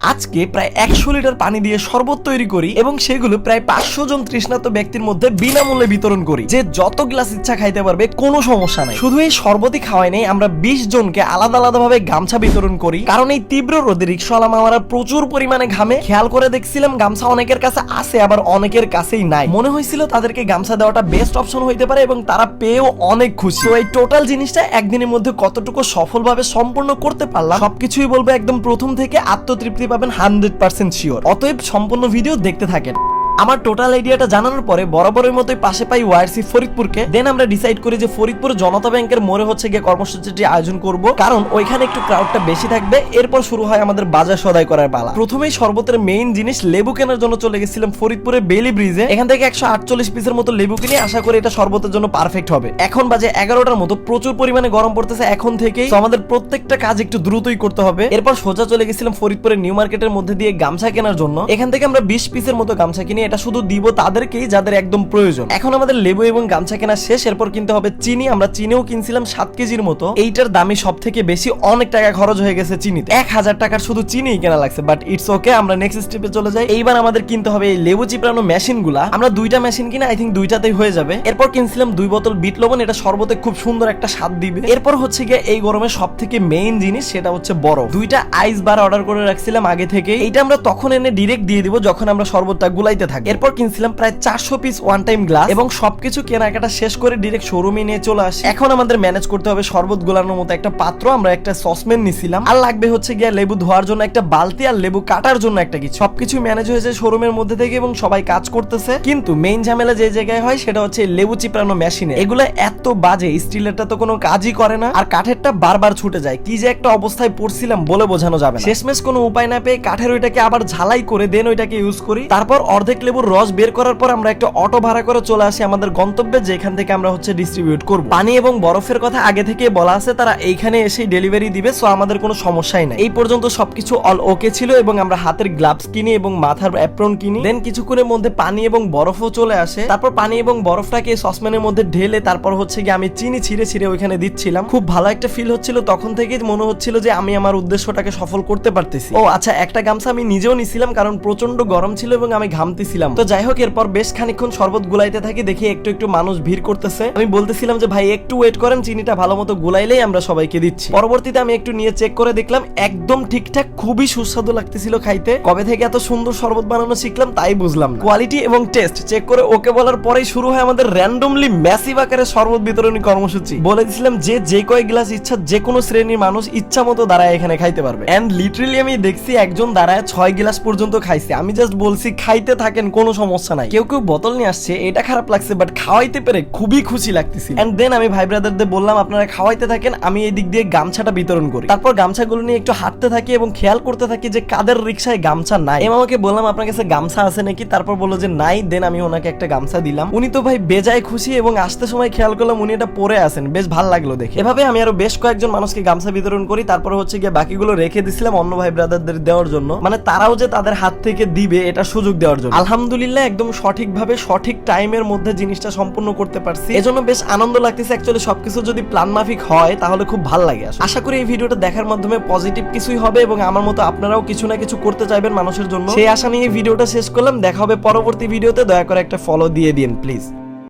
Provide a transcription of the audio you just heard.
আজকে প্রায় একশো লিটার পানি দিয়ে শরবত তৈরি করি এবং সেগুলো প্রায় পাঁচশো জন তৃষ্ণার্ত ব্যক্তির মধ্যে বিনামূল্যে বিতরণ করি, যে যত গ্লাস ইচ্ছা খাইতে পারবে কোনো সমস্যা নাই। শুধু এই শরবতই খাওয়াই নেই, আমরা বিশ জনকে আলাদা আলাদা ভাবে গামছা বিতরণ করি। কারণ এই তীব্র রোদে রিক্সাওয়ালা মামারা প্রচুর পরিমাণে ঘামে। খেয়াল করে দেখছিলাম গামছা অনেকের কাছে আছে, আবার অনেকের কাছেই নাই। মনে হয়েছিল তাদেরকে গামছা দেওয়াটা বেস্ট অপশন হইতে পারে এবং তারা পেয়েও অনেক খুশি। তো এই টোটাল জিনিসটা একদিনের মধ্যে কতটুকু সফলভাবে সম্পূর্ণ করতে পারলাম, সবকিছুই বলব একদম প্রথম থেকে আত্মতৃপ্তি পাবেন হান্ড্রেড পার্সেন্ট শিওর অতএব সম্পূর্ণ ভিডিও দেখতে থাকেন। আমার টোটাল আইডিয়াটা জানানোর পরে বরাবরের মতোই পাশে পাই ওয়ারসি ফরিদপুরকে। দেন আমরা ডিসাইড করি যে ফরিদপুর জনতা ব্যাংকের মোড়ে হচ্ছে গিয়ে কর্মসূচিটি আয়োজন করব। কারণ ওইখানে একটু ক্রাউডটা বেশি থাকবে। এরপর শুরু হয় আমাদের বাজার সদাই করার পালা। প্রথমেই শরবতের মেইন জিনিস লেবু কেনার জন্য চলে গেছিলাম ফরিদপুরের বেলি ব্রিজে এখান থেকে একশো আটচল্লিশ পিসের মতো লেবু কিনে আশা করি এটা শরবতের জন্য পারফেক্ট হবে। এখন বাজে এগারোটার মতো। প্রচুর পরিমাণে গরম পড়তেছে এখন থেকেই। আমাদের প্রত্যেকটা কাজ একটু দ্রুতই করতে হবে। এরপর সোজা চলে গেছিলাম ফরিদপুরের নিউ মার্কেটের মধ্যে দিয়ে গামছা কেনার জন্য। এখান থেকে আমরা বিশ পিসের মতো গামছা কিনে এটা শুধু দিব তাদেরকেই যাদের একদম প্রয়োজন। এখন আমাদের লেবু এবং গামছা কেনা শেষ, এরপর কিনতে হবে চিনি। আমরা চিনিও কিনছিলাম সাত কেজির মতো। এইটার দামই সব থেকে বেশি অনেক টাকা খরচ হয়ে গেছে চিনিতে। এক হাজার টাকার শুধু চিনি কেনা লাগছে বাট ইটস ওকে আমরা নেক্সট স্টেপে চলে যাই। এইবার আমাদের কিনতে হবে এই লেবু চিপড়ানো মেশিনগুলা আমরা দুইটা মেশিন কিনে আই থিঙ্ক দুইটাতেই হয়ে যাবে। এরপর কিনছিলাম দুই বোতল বিট লবণ, এটা শরবতে খুব সুন্দর একটা স্বাদ দিবে। এরপর হচ্ছে গিয়ে এই গরমে সব থেকে মেইন জিনিস, সেটা হচ্ছে বরফ। দুইটা আইস বার অর্ডার করে রাখছিলাম আগে থেকে এইটা আমরা তখন এনে ডিরেক্ট দিয়ে দিব, যখন আমরা শরবতটা গুলাইতে থাকি। এরপর কিনছিলাম প্রায় চারশো পিস ওয়ান টাইম গ্লাস এবং সবকিছু কেনাকাটা শেষ করে ডিরেক্ট শোরুমে নিয়ে চলে আসি। এখন আমাদের ম্যানেজ করতে হবে শরবত গোলানোর মতো একটা পাত্র। আমরা একটা সসম্যান নিছিলাম। আর লাগবে হচ্ছে গিয়ে লেবু ধোয়ার জন্য একটা বালতি আর লেবু কাটার জন্য একটা কিছু। সবকিছু ম্যানেজ হয়েছে শোরুমের মধ্যে থেকে এবং সবাই কাজ করতেছে। কিন্তু মেইন ঝামেলা যে জায়গায় হয় সেটা হচ্ছে লেবু চিপড়ানো মেশিনে এগুলো এত বাজে, স্টিলেরটা তো কোনো কাজই করে না। আর কাঠেরটা বারবার ছুটে যায়। কি যে একটা অবস্থায় পড়ছিলাম বলে বোঝানো যাবে শেষমেশ কোনো উপায় না পেয়ে কাঠের ওইটাকে আবার ঝালাই করে দেন ওইটাকে ইউজ করি। তারপর অর্ধেক লেবুর রস বের করার পর আমরা একটা অটো ভাড়া করে চলে আসি আমাদের গন্তব্যে, যেখান থেকে আমরা হচ্ছে ডিস্ট্রিবিউট করব। পানি এবং বরফের কথা আগে থেকে বলা আছে, তারা এইখানে এসেই ডেলিভারি দিবে সো আমাদের কোনো সমস্যাই নাই। এই পর্যন্ত সবকিছু অল ওকে ছিল এবং আমরা হাতের গ্লাভস কিনি এবং মাথার অ্যাপ্রন কিনি। দেন কিছুক্ষণের মধ্যে পানি এবং বরফও চলে আসে। তারপর পানি এবং বরফটাকে সসম্যানের মধ্যে ঢেলে তারপর হচ্ছে গিয়ে আমি চিনি ছিঁড়ে ছিঁড়ে ওইখানে দিচ্ছিলাম। খুব ভালো একটা ফিল হচ্ছিল। তখন থেকে মনে হচ্ছিল যে আমি আমার উদ্দেশ্যটাকে সফল করতে পারতেছি। ও আচ্ছা একটা গামছা আমি নিজেও নিছিলাম কারণ প্রচণ্ড গরম ছিল এবং আমি ঘামতেছিলাম তো যাই হোক, এরপর বেশ খানিকক্ষণ শরবত গুলাইতে থাকি, দেখি একটু একটু মানুষ ভিড় করতেছে। আমি বলতেছিলাম যে, ভাই, একটু ওয়েট করেন, চিনিটা ভালো মতো গুলাইলেই আমরা সবাইকে দিচ্ছি। পরবর্তীতে আমি একটু নিয়ে চেক করে দেখলাম, একদম ঠিকঠাক, খুবই সুস্বাদু লাগতেছিল খাইতে। কবে থেকে এত সুন্দর শরবত বানানো শিখলাম তাই বুঝলাম কোয়ালিটি এবং টেস্ট চেক করে ওকে বলার পরেই শুরু হয় আমাদের র্যান্ডমলি ম্যাসিভ আকারে শরবত বিতরণী কর্মসূচি। বলে দিছিলাম যে যে কয় গ্লাস ইচ্ছা যে কোনো শ্রেণির মানুষ ইচ্ছা মতো দাঁড়ায় এখানে খাইতে পারবে। এন্ড লিটারেলি আমি দেখছি একজন দাঁড়ায় ছয় গ্লাস পর্যন্ত খাইছে। আমি জাস্ট বলছি, খাইতে থাকেন কোনো সমস্যা নাই। কেউ কেউ বোতল নিয়ে আসছে, এটা খারাপ লাগছে বাট খাওয়াইতে পেরে খুবই খুশি লাগতেছিল এন্ড দেন আমি ভাই ব্রাদারদের বললাম, আপনারা খাওয়াইতে থাকেন, আমি এই দিক দিয়ে গামছাটা বিতরণ করি। তারপর গামছাগুলো নিয়ে একটু হাঁটতে থাকি এবং খেয়াল করতে থাকি যে কাদের রিক্সায় গামছা নাই। এম আমাকে বললাম, আপনার কাছে গামছা আছে নাকি? তারপর বলল যে, নাই দেন আমি ওনাকে একটা গামছা দিলাম। উনি তো ভাই বেজায় খুশি এবং আসতে সময় খেয়াল করলাম উনি এটা পরে আছেন, বেশ ভালো লাগল দেখে। এভাবে আমি আরও বেশ কয়েকজন মানুষকে গামছা বিতরণ করি, তারপর হচ্ছে গিয়ে বাকিগুলো রেখে দিছিলাম অন্য ভাই ব্রাদারদের দেওয়ার জন্য। মানে তারাও যে তাদের হাত থেকে দিবে, এটা সুযোগ দেওয়ার জন্য। আলহামদুলিল্লাহ একদম সঠিকভাবে, সঠিক টাইমের মধ্যে জিনিসটা সম্পূর্ণ করতে পারছি। এজন্য বেশ আনন্দ লাগতেছে অ্যাকচুয়ালি সবকিছু যদি প্ল্যান মাফিক হয়, তাহলে খুব ভালো লাগে আশা করি এই ভিডিওটা দেখার মাধ্যমে পজিটিভ কিছুই হবে এবং আমার মতো আপনারাও কিছু না কিছু করতে চাইবেন মানুষের জন্য। সেই আশা নিয়ে ভিডিওটা শেষ করলাম। দেখা হবে পরবর্তী ভিডিওতে। দয়া করে একটা ফলো দিয়ে দিন প্লিজ